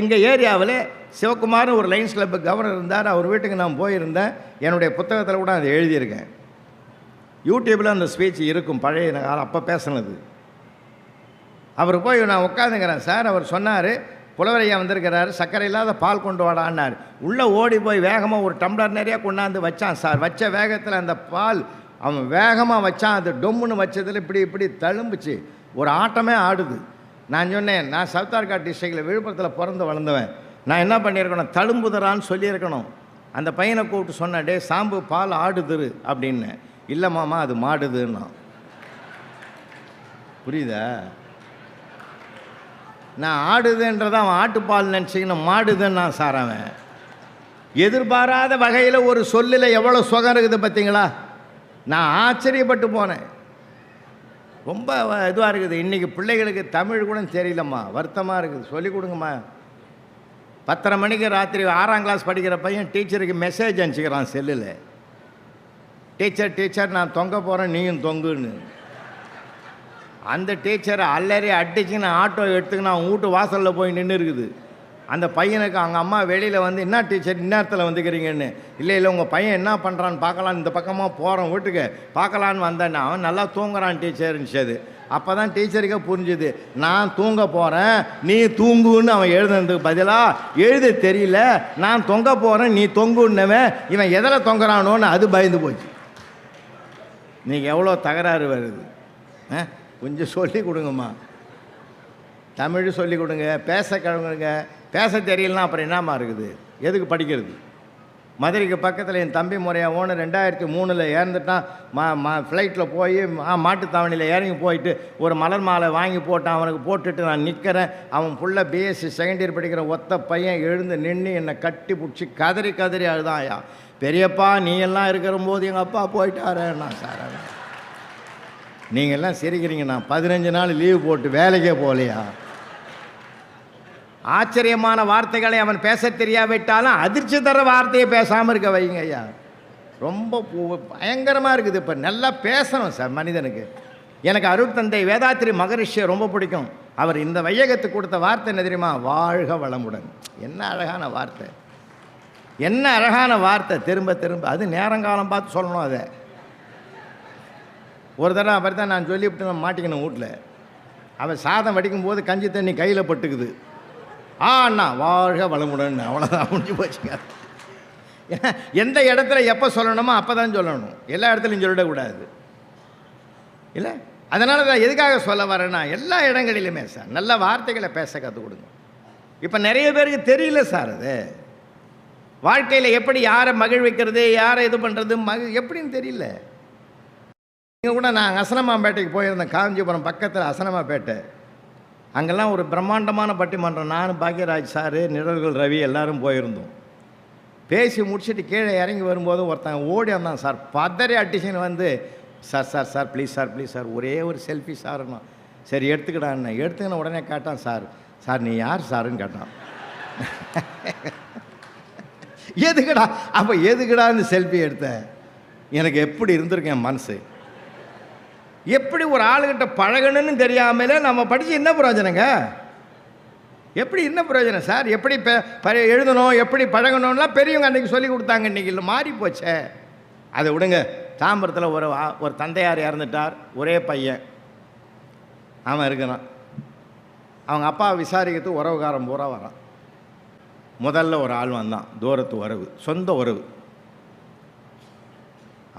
எங்கள் ஏரியாவில் சிவகுமார்னு ஒரு லைன்ஸ் கிளப்பு கவர்னர் இருந்தார். அவர் வீட்டுக்கு நான் போயிருந்தேன். என்னுடைய புத்தகத்தில் கூட அதை எழுதியிருக்கேன். யூடியூப்பில் அந்த ஸ்பீச் இருக்கும். பழைய காலம் அப்போ பேசுனது. அவர் போய் நான் உட்காந்துக்கிறேன் சார். அவர் சொன்னார் புலவரையா வந்திருக்கிறாரு. சர்க்கரை இல்லாத பால் கொண்டு வாடான்னார். உள்ளே ஓடி போய் வேகமாக ஒரு டம்ளர் நிறைய கொண்டாந்து வச்சான் சார். வச்ச வேகத்தில் அந்த பால் அவன் வேகமாக வச்சான். அது டொம்முன்னு வச்சதில் இப்படி இப்படி தழும்புச்சு. ஒரு ஆட்டமே ஆடுது. நான் சொன்னேன் நான் சவுத்தார்கா டிஸ்ட்ரிக்டில் விழுப்புரத்தில் பிறந்து வளர்ந்தவன். நான் என்ன பண்ணியிருக்கணும்? தழும்புதரான்னு சொல்லியிருக்கணும். அந்த பையனை கூப்பிட்டு சொன்ன டே சாம்பு பால் ஆடுதுரு அப்படின்னு. இல்லை மாமா அது மாடுதுன்னா. புரியுதா? நான் ஆடுதுன்றதை அவன் ஆட்டுப்பால் நினச்சிக்கணும் மாடுதுன்னா நான் சார் அவன். எதிர்பாராத வகையில் ஒரு சொல்லில் எவ்வளோ சுகம் இருக்குது பார்த்தீங்களா நான் ஆச்சரியப்பட்டு போனேன். ரொம்ப இதுவாக இருக்குது. இன்றைக்கி பிள்ளைகளுக்கு தமிழ் கூட தெரியலம்மா. வருத்தமாக இருக்குது. சொல்லிக் கொடுங்கம்மா. பத்தரை மணிக்கு ராத்திரி ஆறாம் கிளாஸ் படிக்கிற பையன் டீச்சருக்கு மெசேஜ் அனுப்பிச்சிக்கிறான் செல்லில். டீச்சர் டீச்சர் நான் தொங்க போகிறேன் நீயும் தொங்குன்னு. அந்த டீச்சரை அல்லறி அடிச்சுன்னு ஆட்டோ எடுத்துக்கின்னு அவன் வீட்டு வாசலில் போய் நின்று இருக்குது அந்த பையனுக்கு அவங்க அம்மா வெளியில் வந்து என்ன டீச்சர் இந்நேரத்தில் வந்துக்கிறீங்கன்னு? இல்லை இல்லை உங்கள் பையன் என்ன பண்ணுறான்னு பார்க்கலாம் இந்த பக்கமாக போகிறோம் வீட்டுக்கு பார்க்கலான்னு வந்தேன் அவன் நல்லா தூங்குறான் டீச்சர்னுச்சது அப்போ தான் டீச்சருக்கே புரிஞ்சுது. நான் தூங்க போகிறேன் நீ தூங்குன்னு அவன் எழுதுனதுக்கு பதிலாக எழுத தெரியல நான் தொங்க போகிறேன் நீ தொங்குன்னவன் இவன் எதில் தொங்குறானோன்னு அது பயந்து போச்சு. நீங்கள் எவ்வளோ தகராறு வருது. ஆ? கொஞ்சம் சொல்லி கொடுங்கம்மா. தமிழ் சொல்லி கொடுங்க பேச கிழங்குங்க பேச தெரியலனா அப்புறம் என்னமா இருக்குது? எதுக்கு படிக்கிறது? மதுரைக்கு பக்கத்தில் என் தம்பி முறையாக ஓனர் ரெண்டாயிரத்தி மூணில் இறந்துட்டான். மா மா ஃப்ளைட்டில் போய் மாட்டுத்தாவணியில் இறங்கி போயிட்டு ஒரு மலர் மாலை வாங்கி போட்டான் அவனுக்கு போட்டுட்டு நான் நிற்கிறேன் அவன் ஃபுல்லாக பிஎஸ்சி செகண்ட் இயர் படிக்கிற ஒத்த பையன் எழுந்து நின்று என்னை கட்டி பிடிச்சி கதறி கதறி ஐயா பெரியப்பா நீ எல்லாம் இருக்கிற போது எங்கள் அப்பா போயிட்டாரே நான் சார் அவன் நீங்கள் எல்லாம் பதினஞ்சு நாள் லீவ் போட்டு வேலைக்கே போகலையா? ஆச்சரியமான வார்த்தைகளை அவன் பேச தெரியாவிட்டாலும் அதிர்ச்சி தர வார்த்தையை பேசாமல் இருக்க வைங்க ஐயா. ரொம்ப பயங்கரமாக இருக்குது இப்போ. நல்லா பேசணும் சார் மனிதனுக்கு. எனக்கு அருட்தந்தை வேதாத்திரி மகரிஷியை ரொம்ப பிடிக்கும். அவர் இந்த வையகத்துக்கு கொடுத்த வார்த்தை என்ன தெரியுமா? வாழ்க வளமுடன். என்ன அழகான வார்த்தை. என்ன அழகான வார்த்தை. திரும்ப திரும்ப. அது நேரங்காலம் பார்த்து சொல்லணும் அதை. ஒரு தடவை அப்படி தான் நான் சொல்லிவிட்டு நான் மாட்டிக்கணும் வீட்டில் அவன் சாதம் வடிக்கும் போது கஞ்சி தண்ணி கையில் பட்டுக்குது. ஆ அண்ணா வாழ்க வளமுடன். அவ்வளோதான் முடிஞ்சு போச்சுங்க எந்த இடத்துல எப்போ சொல்லணுமோ அப்போ தான் சொல்லணும். எல்லா இடத்துலையும் சொல்லிடக்கூடாது. இல்லை? அதனால தான் எதுக்காக சொல்ல வரேன்னா எல்லா இடங்களிலுமே சார் நல்ல வார்த்தைகளை பேச கற்றுக் கொடுங்க. இப்போ நிறைய பேருக்கு தெரியல சார் அது. வாழ்க்கையில் எப்படி யாரை மகிழ்விக்கிறது யாரை இது பண்ணுறது மகி எப்படின்னு தெரியல. இங்கே கூட நான் அசனமாம்பேட்டைக்கு போயிருந்தேன் காஞ்சிபுரம் பக்கத்தில் அசனமாப்பேட்டை அங்கெல்லாம் ஒரு பிரம்மாண்டமான பட்டிமன்றம். நான் பாக்யராஜ் சார் நிழல்கள் ரவி எல்லாரும் போயிருந்தோம். பேசி முடிச்சுட்டு கீழே இறங்கி வரும்போது ஒருத்தன் ஓடி வந்தான் சார். பதறி அட்டிஷன் வந்து sir sir sir please sir please sir ஒரே ஒரு செல்ஃபி சார்னா சரி எடுத்துக்கிடான்னு எடுத்துக்கின உடனே கேட்டான் சார். சார் நீ யார் சாருன்னு கேட்டான். எதுக்குடா? அப்போ எதுக்குடா இந்த செல்ஃபி எடுத்த எனக்கு எப்படி இருந்திருக்கேன் என் மனசு? எப்படி ஒரு ஆளுகிட்ட பழகணும்னு தெரியாமலே நம்ம படித்து என்ன பிரயோஜனங்க? எப்படி என்ன பிரயோஜனம்? சார் எப்படி எழுதணும் எப்படி பழகணும்லாம் பெரியவங்க அன்றைக்கி சொல்லி கொடுத்தாங்க. இன்றைக்கி இல்லை மாறி போச்சே. அதை விடுங்க. தாம்பரத்தில் ஒரு ஆ- ஒரு தந்தையார் இறந்துட்டார். ஒரே பையன். அவன் இருக்கிறான். அவங்க அப்பா விசாரிக்கிறதுக்கு உறவுக்காரன் பூரா வரான். முதல்ல ஒரு ஆள் வந்தான். தூரத்து உறவு சொந்த உறவு.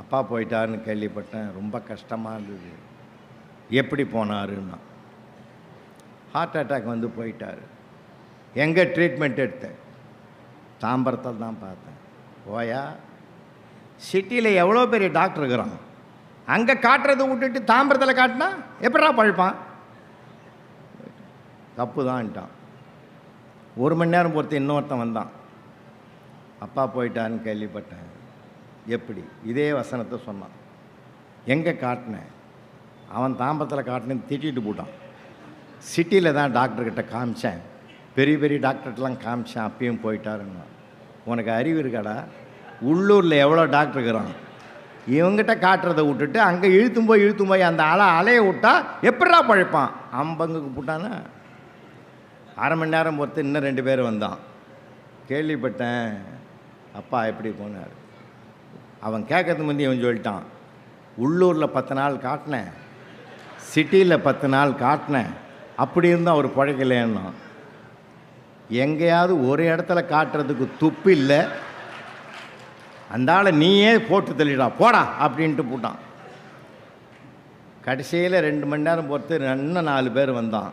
அப்பா போயிட்டாருன்னு கேள்விப்பட்டேன். ரொம்ப கஷ்டமாக இருந்தது. எப்படி போனாருன்னா ஹார்ட் அட்டாக் வந்து போயிட்டார். எங்கே ட்ரீட்மெண்ட் எடுத்தேன்? தாம்பரத்தில் தான் பார்த்தேன். ஓயா சிட்டியில் எவ்வளோ பெரிய டாக்டர் இருக்கிறான்? அங்கே காட்டுறதை விட்டுட்டு தாம்பரத்தில் காட்டினா எப்படா பழிப்பான்? தப்பு தான்ட்டான் ஒரு மணி நேரம் பொறுத்து இன்னொருத்தன் வந்தான். அப்பா போயிட்டாருன்னு கேள்விப்பட்டேன். எப்படி? இதே வசனத்தை சொன்னான். எங்கே காட்டினேன் அவன் தாம்பரத்தில் காட்டினேன்னு திட்டிட்டு போட்டான். சிட்டியில் தான் டாக்டர்கிட்ட காமிச்சேன். பெரிய பெரிய டாக்டர்கிட்டலாம் காமிச்சேன் அப்பயும் போயிட்டாருன்னா. உனக்கு அறிவு இருக்காடா? உள்ளூரில் எவ்வளோ டாக்டர் இருக்கிறான்? இவங்கிட்ட காட்டுறதை விட்டுட்டு அங்கே இழுத்தும் போய் இழுத்தும் போய் அந்த அலை அலையை விட்டா எப்படா பழைப்பான்? அம்பங்குக்கு போட்டானா? அரை மணி நேரம் பொறுத்து இன்னும் ரெண்டு பேர் வந்தான். கேள்விப்பட்டேன். அப்பா எப்படி போனார்? அவன் கேட்கறது முந்தி அவன் சொல்லிட்டான் உள்ளூரில் பத்து நாள் காட்டினேன் சிட்டியில் பத்து நாள் காட்டினேன் அப்படி இருந்தும் அவர் பிழைக்கலன்னா எங்கேயாவது ஒரு இடத்துல காட்டுறதுக்கு துப்பு இல்லை அந்த ஆளை நீயே போட்டு தள்ளிடா போடா அப்படின்ட்டு போட்டான். கடைசியில் ரெண்டு மணி நேரம் பொறுத்து இன்னும் நாலு பேர் வந்தான்.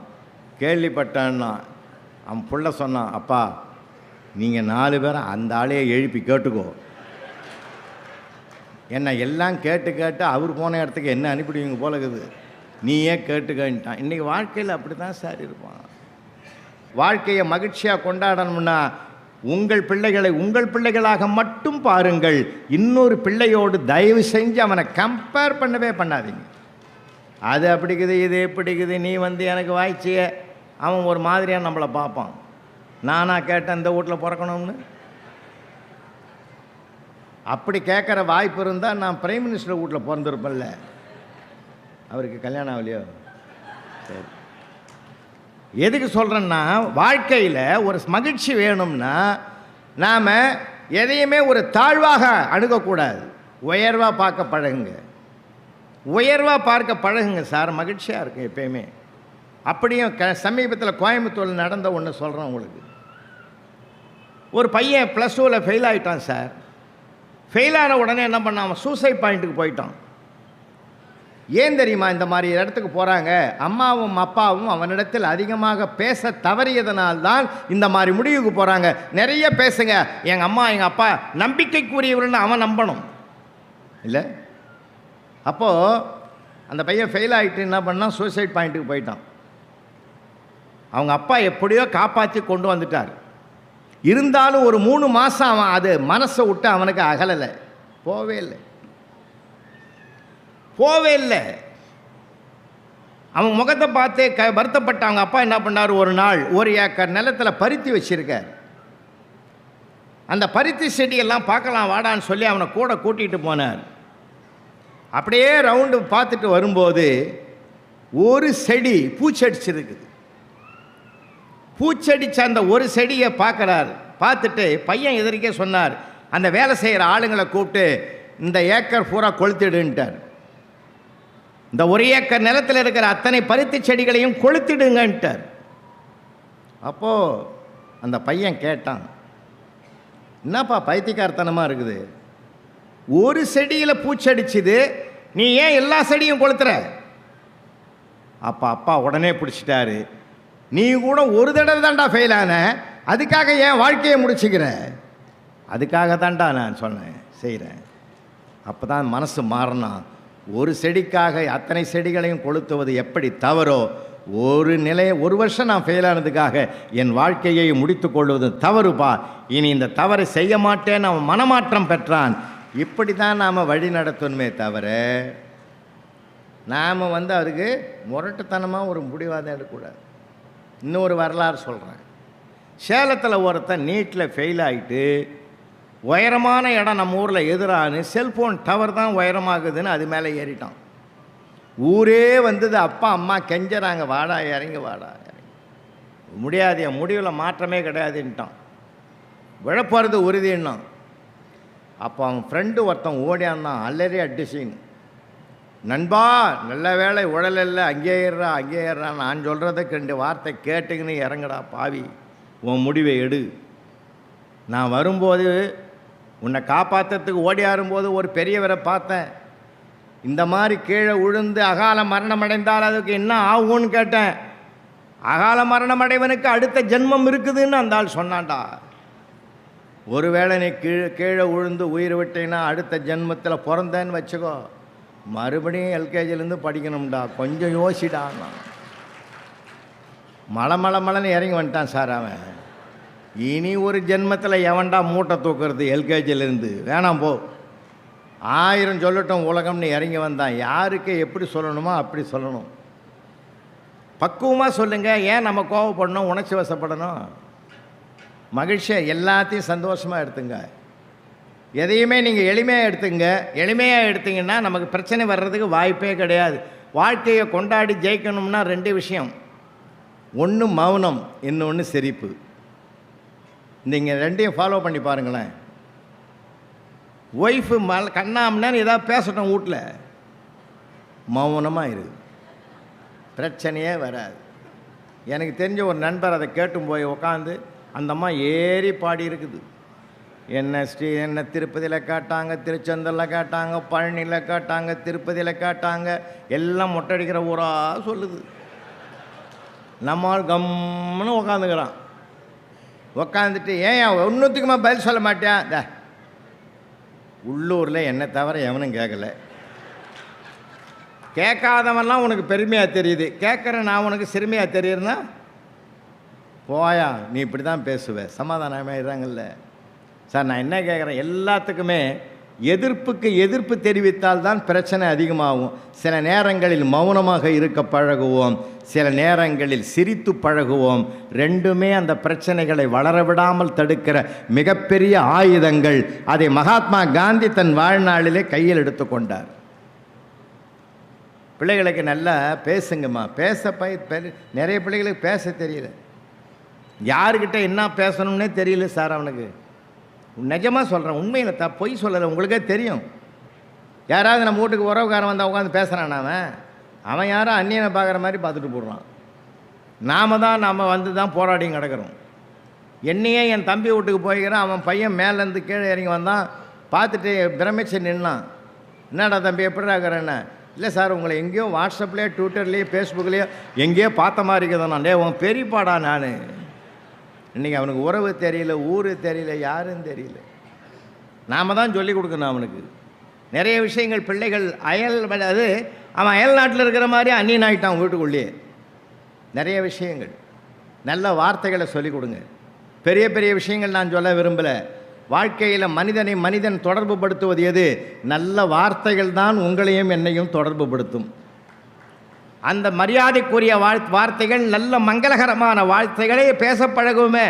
கேள்விப்பட்டான்னா அவன் புள்ள சொன்னான் அப்பா நீங்கள் நாலு பேரை அந்த ஆளையே எழுப்பி கேட்டுக்கோ. என்னை எல்லாம் கேட்டு கேட்டு அவர் போன இடத்துக்கு என்ன அனுப்பிடுவீங்க போல இருக்குது. நீயே கேட்டான் இன்றைக்கி வாழ்க்கையில் அப்படி தான் சார் இருப்பான். வாழ்க்கையை மகிழ்ச்சியாக கொண்டாடணும்னா உங்கள் பிள்ளைகளை உங்கள் பிள்ளைகளாக மட்டும் பாருங்கள். இன்னொரு பிள்ளையோடு தயவு செஞ்சு அவனை கம்பேர் பண்ணவே பண்ணாதீங்க. அது அப்படிக்குது இது எப்படிக்குது நீ வந்து எனக்கு வாய்ச்சிய. அவன் ஒரு மாதிரியாக நம்மளை பார்ப்பான். நானாக கேட்டேன் இந்த வீட்டில் பிறக்கணும்னு. அப்படி கேட்குற வாய்ப்பு இருந்தால் நான் பிரைம் மினிஸ்டர் வீட்டில் பிறந்திருப்பேன்ல. அவருக்கு கல்யாணம் ஆகலையோ? சரி. எதுக்கு சொல்கிறேன்னா வாழ்க்கையில் ஒரு மகிழ்ச்சி வேணும்னா நாம் எதையுமே ஒரு தாழ்வாக அணுகக்கூடாது. உயர்வாக பார்க்க பழகுங்க. உயர்வாக பார்க்க பழகுங்க சார் மகிழ்ச்சியாக இருக்கும் எப்பயுமே. அப்படியும் க சமீபத்தில் கோயம்புத்தூரில் நடந்த ஒன்று சொல்கிறேன் உங்களுக்கு. ஒரு பையன் ப்ளஸ் டூவில் ஃபெயில் ஆகிட்டான் சார். ஃபெயில் ஆன உடனே என்ன பண்ணான்? அவன் சூசைட் பாயிண்ட்டுக்கு போயிட்டான். ஏன் தெரியுமா இந்த மாதிரி இடத்துக்கு போகிறாங்க அம்மாவும் அப்பாவும் அவனிடத்தில் அதிகமாக பேச தவறியதனால்தான் இந்த மாதிரி முடிவுக்கு போகிறாங்க நிறைய பேசுங்க. எங்கள் அம்மா எங்கள் அப்பா நம்பிக்கைக்குரியவர்கள்னு அவன் நம்பணும். இல்லை? அப்போது அந்த பையன் ஃபெயில் ஆகிட்டு என்ன பண்ணான்? சூசைட் பாயிண்ட்டுக்கு போயிட்டான். அவங்க அப்பா எப்படியோ காப்பாற்றி கொண்டு வந்துட்டார். இருந்தாலும் ஒரு மூணு மாதம் அவன் அது மனசை விட்டு அவனுக்கு அகலலை. போவே இல்லை. போவே இல்லை. அவன் முகத்தை பார்த்து க வருத்தப்பட்ட அவங்க அப்பா என்ன பண்ணார்? ஒரு நாள் ஒரு ஏக்கர் நிலத்தில் பருத்தி வச்சிருக்கார். அந்த பருத்தி செடியெல்லாம் பார்க்கலாம் வாடான்னு சொல்லி அவனை கூட கூட்டிகிட்டு போனார். அப்படியே ரவுண்டு பார்த்துட்டு வரும்போது ஒரு செடி பூச்சடிச்சிருக்குது. பூச்செடிச்ச அந்த ஒரு செடியை பார்க்குறார். பார்த்துட்டு பையன் எதிர்க்கே சொன்னார் அந்த வேலை செய்கிற ஆளுங்களை கூப்பிட்டு இந்த ஏக்கர் பூரா கொளுத்திடுன்ட்டார். இந்த ஒரு ஏக்கர் நிலத்தில் இருக்கிற அத்தனை பருத்தி செடிகளையும் கொளுத்திடுங்கன்ட்டார். அப்போது அந்த பையன் கேட்டான் என்னப்பா பைத்தியக்காரத்தனமாக இருக்குது? ஒரு செடியில் பூச்சடிச்சுது நீ ஏன் எல்லா செடியும் கொளுத்துற? அப்பா அப்பா உடனே பிடிச்சிட்டாரு நீ கூட ஒரு தடவை தான்டா ஃபெயில் ஆன. அதுக்காக ஏன் வாழ்க்கையை முடிச்சுக்கிற. அதுக்காக தான்டா நான் சொன்னேன் செய்கிறேன் அப்போ தான் மனசு மாறினா ஒரு செடிக்காக அத்தனை செடிகளையும் கொளுத்துவது எப்படி தவறோ ஒரு நிலையை ஒரு வருஷம் நான் ஃபெயில் ஆனதுக்காக என் வாழ்க்கையை முடித்து கொள்வது தவறுப்பா இனி இந்த தவறை செய்ய மாட்டேன்னு அவன் மனமாற்றம் பெற்றான். இப்படி தான் நாம் வழி நடத்தணுமே தவிர நாம் வந்து அதுக்கு முரட்டுத்தனமாக ஒரு முடிவாக எடுக்கக்கூடாது. இன்னொரு வரலாறு சொல்கிறேன் சேலத்தில் ஒருத்தன் நீட்டில் ஃபெயில் ஆகிட்டு உயரமான இடம் நம்ம ஊரில் எதிரானு செல்ஃபோன் டவர் தான் உயரமாகுதுன்னு அது மேலே ஏறிட்டான். ஊரே வந்தது அப்பா அம்மா கெஞ்சறாங்க வாடா இறங்கி வாடா இறங்கி. முடியாது என் முடிவில் மாற்றமே கிடையாதுன்ட்டான் விழப்போகிறது உறுதின்னான் அப்போ அவன் ஃப்ரெண்டு ஒருத்தன் ஓடியாந்தான் அல்லறி அடிசின்னு நண்பா நல்ல வேலை இல்லை அங்கே ஏறுறா அங்கே ஏறுறா. நான் சொல்கிறதுக்கு ரெண்டு வார்த்தை கேட்டுக்கின்னு இறங்குடா பாவி. உன் முடிவை எடு. நான் வரும்போது உன்னை காப்பாற்றுறதுக்கு ஓடி ஆறும்போது ஒரு பெரியவரை பார்த்தேன். இந்த மாதிரி கீழே விழுந்து அகால மரணம் அடைந்தால் அதுக்கு என்ன ஆகும்னு கேட்டேன். அகால மரணம் அடைவனுக்கு அடுத்த ஜென்மம் இருக்குதுன்னு அந்த ஆள் சொன்னான்டா. ஒருவேளை நீ கீழே கீழே விழுந்து உயிர் விட்டீங்கன்னா அடுத்த ஜென்மத்தில் பிறந்தேன்னு வச்சுக்கோ. மறுபடியும் எல்கேஜிலேருந்து படிக்கணும்டா. கொஞ்சம் யோசிடான்னா மலை மலை மலைன்னு இறங்கி வந்துட்டான் சார் அவன். இனி ஒரு ஜென்மத்தில் எவன்டா மூட்டை தூக்குறது எல்கேஜிலேருந்து வேணாம் போ. ஆயிரம் சொல்லட்டும் உலகம்னு இறங்கி வந்தான். யாருக்கு எப்படி சொல்லணுமோ அப்படி சொல்லணும். பக்குவமாக சொல்லுங்கள் ஏன் நம்ம கோவப்படணும் உணர்ச்சி வசப்படணும்? மகிழ்ச்சியை? எல்லாத்தையும் சந்தோஷமாக எடுத்துங்க. எதையுமே நீங்கள் எளிமையாக எடுத்துங்க. எளிமையாக எடுத்தீங்கன்னா நமக்கு பிரச்சனை வர்றதுக்கு வாய்ப்பே கிடையாது. வாழ்க்கையை கொண்டாடி ஜெயிக்கணும்னா ரெண்டு விஷயம். ஒன்று மௌனம் இன்னொன்று சிரிப்பு. நீங்கள் ரெண்டையும் ஃபாலோ பண்ணி பாருங்களேன். ஒய்ஃபு மல் கண்ணாமன்னு ஏதாவது பேசட்டும் வீட்டில் மௌனமாக இருக்குது பிரச்சனையே வராது. எனக்கு தெரிஞ்ச ஒரு நண்பர் அதை கேட்டும் போய் உக்காந்து அந்தம்மா ஏறி பாடி இருக்குது. என்ன ஸ்ரீ என்ன திருப்பதியில் காட்டாங்க திருச்செந்தூரில் காட்டாங்க பழனியில் காட்டாங்க திருப்பதியில் காட்டாங்க எல்லாம் மொட்டை அடிக்கிற ஊராக சொல்லுது. நம்மால் கம்முன்னு உக்காந்துக்கிறான். உக்காந்துட்டு ஏன் ஒன்றுத்துக்குமா பதில் சொல்ல மாட்டியா? த உள்ளூரில் என்னை தவிர எவனும் கேட்கல. கேட்காதவன்லாம் உனக்கு பெருமையாக தெரியுது. கேட்குற நான் உனக்கு சிறுமையாக தெரியுறேன்னா போயா நீ இப்படி தான் பேசுவ. சமாதானமாக இருறாங்கல்ல சார் நான் என்ன கேட்குறேன்? எல்லாத்துக்குமே எதிர்ப்புக்கு எதிர்ப்பு தெரிவித்தால் தான் பிரச்சனை அதிகமாகும். சில நேரங்களில் மௌனமாக இருக்க பழகுவோம். சில நேரங்களில் சிரித்து பழகுவோம். ரெண்டுமே அந்த பிரச்சனைகளை வளர விடாமல் தடுக்கிற மிகப்பெரிய ஆயுதங்கள். அதை மகாத்மா காந்தி தன் வாழ்நாளிலே கையில் எடுத்துக்கொண்டார் பிள்ளைகளுக்கு நல்லா பேசுங்கம்மா. பேச பய பெரு- நிறைய பிள்ளைகளுக்கு பேச தெரியல. யாருக்கிட்ட என்ன பேசணும்னே தெரியல சார் அவனுக்கு. நிஜமாக சொல்கிறேன் உண்மையில் த பொய் சொல்லலை உங்களுக்கே தெரியும். யாராவது நம்ம வீட்டுக்கு உறவுக்காரன் வந்து உட்காந்து பேசுகிறான் அவன்? அவன் யாரும் அந்நியனை பார்க்குற மாதிரி பார்த்துட்டு போடுறான். நாம தான் நாம் வந்து தான் போராடியும் கிடக்கிறோம். என்னையே என் தம்பி வீட்டுக்கு போய்க்கிறேன் அவன் பையன் மேலேருந்து கீழே இறங்கி வந்தான் பார்த்துட்டு பிரமிச்சு நின்னான். என்னடா தம்பி எப்படி இருக்கிறேன்னு இல்லை சார் உங்களை எங்கேயோ வாட்ஸ்அப்லேயோ ட்விட்டர்லேயோ ஃபேஸ்புக்லேயோ எங்கேயோ பார்த்த மாதிரி இருக்குதான் நான் டே உன் பெரியப்பாடா நான். இன்றைக்கி அவனுக்கு உறவு தெரியல ஊர் தெரியல யாருன்னு தெரியல. நாம் தான் சொல்லிக் கொடுக்கணும் அவனுக்கு. நிறைய விஷயங்கள் பிள்ளைகள் அயல் அது அவன் அயல் நாட்டில் இருக்கிற மாதிரி அந்நியன் ஆகிட்டான் வீட்டுக்குள்ளேயே. நிறைய விஷயங்கள். நல்ல வார்த்தைகளை சொல்லிக் கொடுங்க. பெரிய பெரிய விஷயங்கள் நான் சொல்ல விரும்பலை. வாழ்க்கையில் மனிதனை மனிதன் தொடர்பு படுத்துவது எது? நல்ல வார்த்தைகள் தான் உங்களையும் என்னையும் தொடர்பு படுத்தும் அந்த மரியாதைக்குரிய வாழ் வார்த்தைகள் நல்ல மங்களகரமான வார்த்தைகளே பேச பழகுமே